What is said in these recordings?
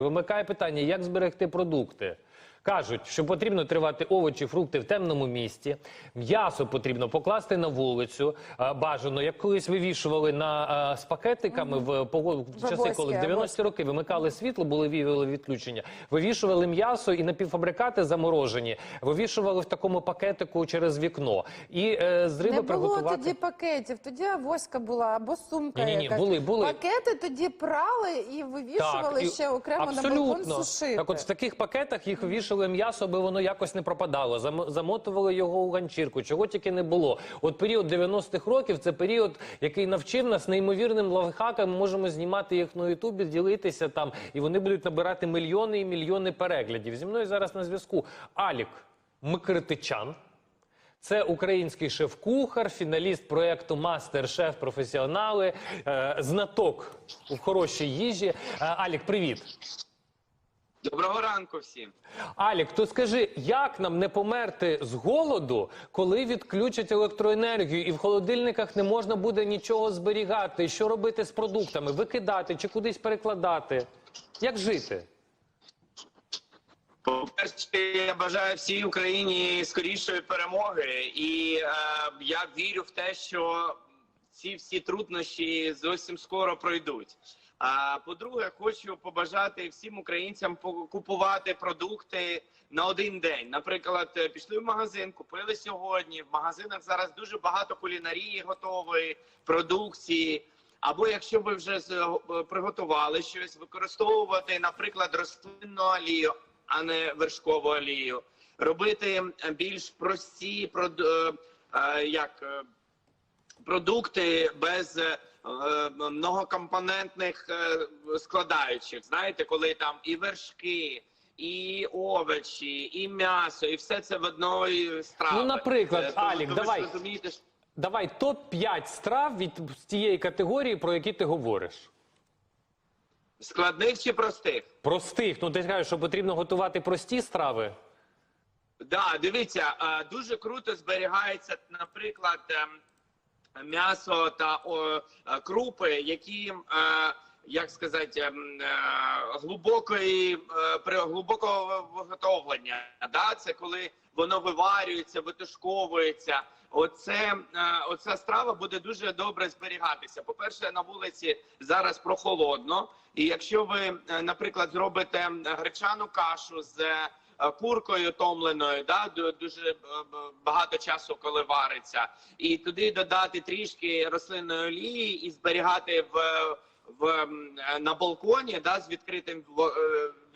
Вимикає питання, як зберегти продукти. Кажуть, що потрібно тривати овочі, фрукти в темному місці. М'ясо потрібно покласти на вулицю. а, Бажано, як колись вивішували на а, з пакетиками в погоду в часи, коли в 90-ті роки вимикали світло, були віяли відключення. Вивішували м'ясо і напівфабрикати заморожені. Вивішували в такому пакетику через вікно. І е, з риби Не було приготувати. тоді пакетів, тоді авоська була або сумка. Ні-ні-ні, були, були. Пакети тоді прали і вивішували і- ще окремо на балкон сушити. Так от в таких пакетах їх вивішували м'ясо, аби воно якось не пропадало. Зам- Замотували його у ганчірку, чого тільки не було. От період 90-х років це період, який навчив нас неймовірним лайфхакам. Можемо знімати їх на Ютубі, ділитися там, і вони будуть набирати мільйони і мільйони переглядів. Зі мною зараз на зв'язку Алік Микритичан. Це український шеф-кухар, фіналіст проєкту Мастер-шеф професіонали, е, знаток у хорошій їжі. Е, Алік, привіт. Доброго ранку всім. Алік, то скажи, як нам не померти з голоду, коли відключать електроенергію, і в холодильниках не можна буде нічого зберігати? Що робити з продуктами? Викидати чи кудись перекладати? Як жити? По-перше, я бажаю всій Україні скорішої перемоги, і е, я вірю в те, що ці всі труднощі зовсім скоро пройдуть. А по-друге, хочу побажати всім українцям купувати продукти на один день. Наприклад, е, пішли в магазин, купили сьогодні. В магазинах зараз дуже багато кулінарії готової продукції. Або якщо ви вже е, приготували щось, використовувати, наприклад, рослинну олію, а не вершкову олію, робити більш прості е, як продукти без многокомпонентних е, складаючих. Знаєте, коли там і вершки, і овочі, і м'ясо, і все це в одної страви. Ну, наприклад, Е, Алік, то ви ж давай. розумієте, що- Давай топ-5 страв від тієї категорії, про які ти говориш. складних чи простих? Простих. Ну ти кажеш, що потрібно готувати прості страви. Да, дивіться, е, дуже круто зберігається, наприклад, ем, м'ясо та е, крупи, які, е, як сказати, е, глибокої глибокого виготовлення. Да? Це коли воно виварюється, витушковується. Оце оця страва буде дуже добре зберігатися. По перше, на вулиці зараз прохолодно, і якщо ви, наприклад, зробите гречану кашу з куркою томленою, да ду- дуже е, багато часу, коли вариться, і туди додати трішки рослинної олії і зберігати в, в е, на балконі, да, з відкритим е,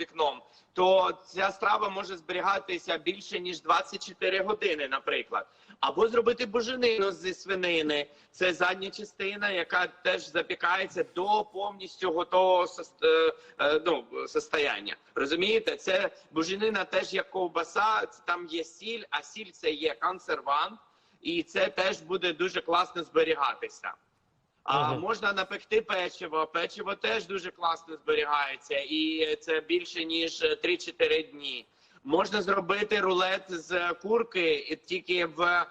вікном, то ця страва може зберігатися більше ніж 24 години, наприклад. Або зробити буженину зі свинини. Це задня частина, яка теж запікається до повністю готового е, ну, состояння. Розумієте, це буженина теж як ковбаса, там є сіль, а сіль це є консервант, і це теж буде дуже класно зберігатися. А Мгм. можна напекти печиво. Печиво теж дуже класно зберігається, і це більше ніж 3-4 дні. Можна зробити рулет з курки і тільки в, е,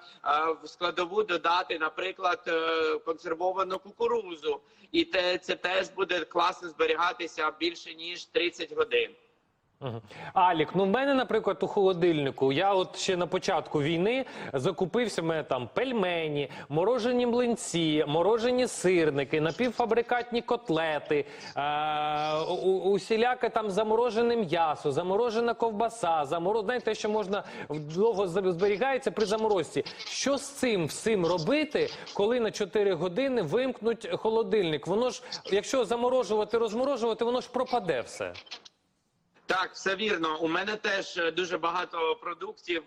в складову додати, наприклад, е, консервовану кукурузу, і те це теж буде класно зберігатися більше ніж 30 годин. Алік, ну в мене, наприклад, у холодильнику. Я от ще на початку війни закупився в мене там пельмені, морожені млинці, морожені сирники, напівфабрикатні котлети, е- усіляке там заморожене м'ясо, заморожена ковбаса, заморо... знаєте, те, що можна довго зберігається при заморозці. Що з цим всім робити, коли на 4 години вимкнуть холодильник? Воно ж, якщо заморожувати, розморожувати, воно ж пропаде все. Так, все вірно. У мене теж е, дуже багато продуктів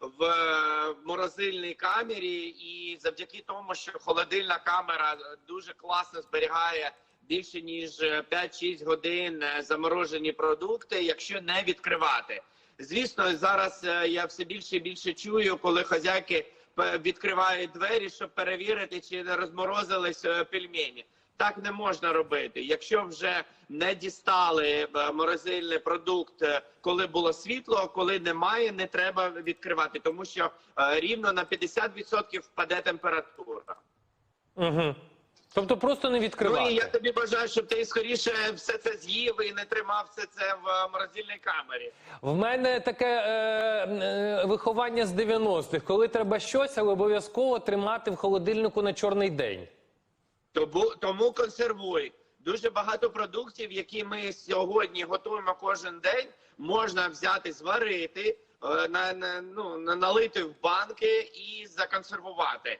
в е, морозильній камері, і завдяки тому, що холодильна камера дуже класно зберігає більше ніж е, 5-6 годин е, заморожені продукти, якщо не відкривати. Звісно, зараз я все більше і більше чую, коли хазяйки відкривають двері, щоб перевірити, чи не розморозились пельмені. Так не можна робити. Якщо вже не дістали е, морозильний продукт, е, коли було світло, коли немає, не треба відкривати, тому що е, рівно на 50% впаде температура. Угу. Тобто просто не Ну і я тобі бажаю, щоб ти скоріше все це з'їв і не тримав все це в морозильній камері. В мене таке е, виховання з 90-х. Коли треба щось, але обов'язково тримати в холодильнику на чорний день. Тому, тому консервуй. Дуже багато продуктів, які ми сьогодні готуємо кожен день, можна взяти, зварити, е, на, на, ну, налити в банки і законсервувати.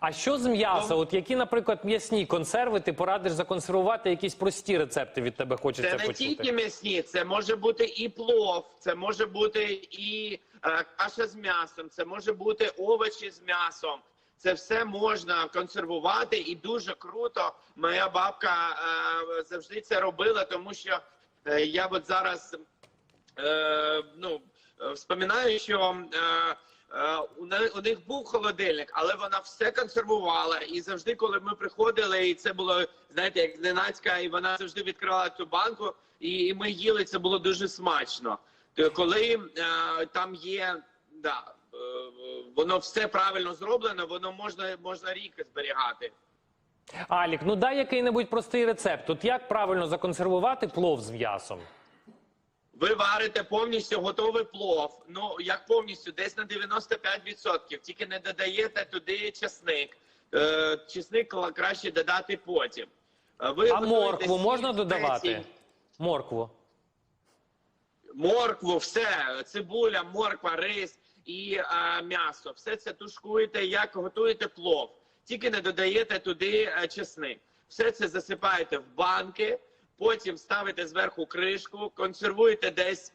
А що з м'яса? От які, наприклад, м'ясні консерви ти порадиш законсервувати? Якісь прості рецепти від тебе хочеться Це не почути. тільки м'ясні, це може бути і плов, це може бути і е, каша з м'ясом, це може бути овочі з м'ясом. Це все можна консервувати, і дуже круто. Моя бабка е, завжди це робила, тому що е, я от зараз е, ну, вспоминаю, що е, е, у, них був холодильник, але вона все консервувала. І завжди, коли ми приходили, і це було, знаєте, як зненацька, і вона завжди відкривала цю банку, і, і ми їли, це було дуже смачно. То коли е, там є, да, воно все правильно зроблено, воно можна, можна рік зберігати. Алік, ну дай який-небудь простий рецепт. От як правильно законсервувати плов з м'ясом? Ви варите повністю готовий плов. Ну як повністю, десь на 95%. Тільки не додаєте туди чесник. Е, чесник краще додати потім. Е, Ви А моркву можна додавати? Моркву. Моркву, все, цибуля, морква, рис і е, м'ясо. Все це тушкуєте, як готуєте плов. Тільки не додаєте туди е, чесник. Все це засипаєте в банки, потім ставите зверху кришку, консервуєте десь.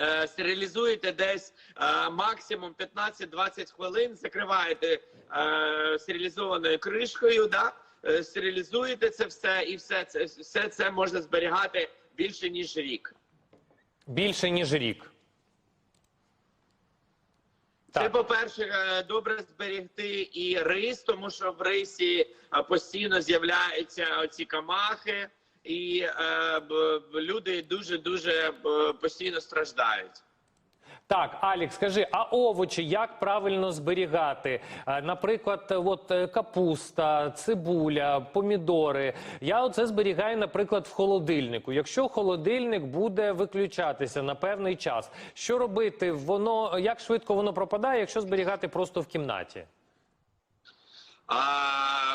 е, Стерилізуєте десь е, максимум 15-20 хвилин, закриваєте е, стерилізованою кришкою, да? стерилізуєте це все, і все це, все це можна зберігати більше ніж рік. Більше ніж рік. Це, по-перше, е, добре зберегти і рис, тому що в рисі е, постійно з'являються оці камахи, і е, люди дуже дуже постійно страждають. Так, Алік, скажи, а овочі як правильно зберігати? Е, Наприклад, от е, капуста, цибуля, помідори. Я оце зберігаю, наприклад, в холодильнику. Якщо холодильник буде виключатися на певний час, що робити? Воно як швидко воно пропадає, якщо зберігати просто в кімнаті? А,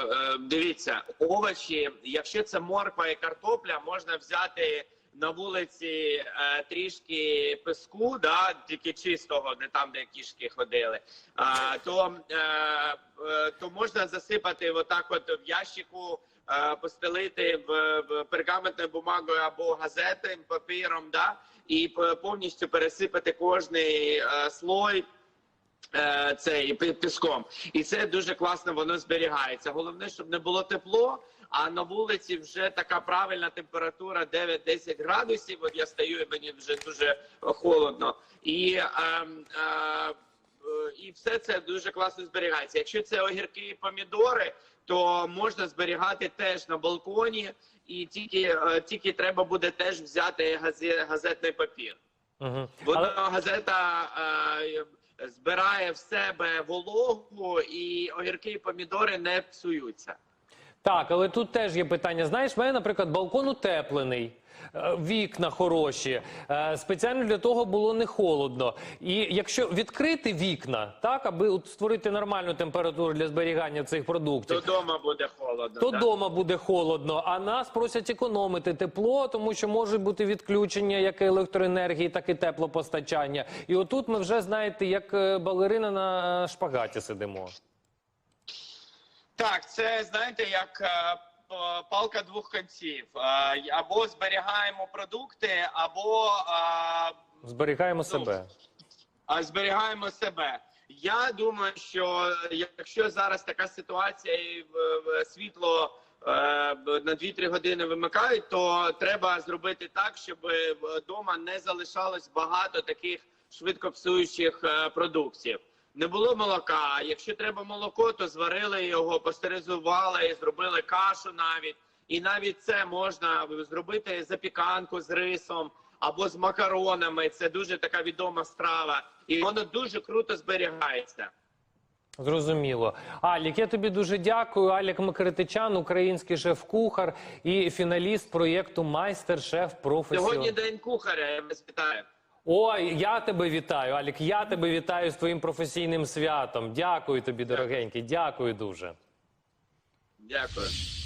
е, дивіться, овочі, якщо це морква і картопля, можна взяти на вулиці е, трішки песку, да, тільки чистого, не там, де кішки ходили. А, то, е, е, то можна засипати отак, от в ящику, е, постелити в, в пергаментною бумагою або газетним папіром, да, і повністю пересипати кожний е, слой е, цей пі- піском. І це дуже класно, воно зберігається. Головне, щоб не було тепло, а на вулиці вже така правильна температура 9-10 градусів. От я стою, і мені вже дуже холодно. І, е, е, і все це дуже класно зберігається. Якщо це огірки і помідори, то можна зберігати теж на балконі, і тільки, е, тільки треба буде теж взяти газе- газетний папір. Угу. Вона газета е, збирає в себе вологу, і огірки і помідори не псуються. Так, але тут теж є питання. Знаєш, в мене, наприклад, балкон утеплений. е, Вікна хороші, Е, спеціально для того було не холодно. І якщо відкрити вікна, так аби створити нормальну температуру для зберігання цих продуктів, Додому буде холодно. то да? дома буде холодно. А нас просять економити тепло, тому що можуть бути відключення як електроенергії, так і теплопостачання. І отут ми вже знаєте, як е, балерина на шпагаті сидимо. Так, це знаєте, як е, палка двох кінців. Е, Або зберігаємо продукти, або е, Зберігаємо себе. а зберігаємо себе. Я думаю, що якщо зараз така ситуація і світло на 2-3 години вимикають, то треба зробити так, щоб вдома не залишалось багато таких швидко псуючих продуктів. Не було молока. Якщо треба молоко, то зварили його, пастеризували, зробили кашу навіть. І навіть це можна зробити запіканку з рисом або з макаронами. Це дуже така відома страва, і воно дуже круто зберігається. Зрозуміло. Алік, я тобі дуже дякую. Алік Микритичан, український шеф-кухар і фіналіст проєкту Майстер-шеф професіонал. Сьогодні день кухаря, я вас вітаю. Ой, я тебе вітаю, Алік. Я тебе вітаю з твоїм професійним святом. Дякую тобі, дорогенький. Дякую дуже. Дякую.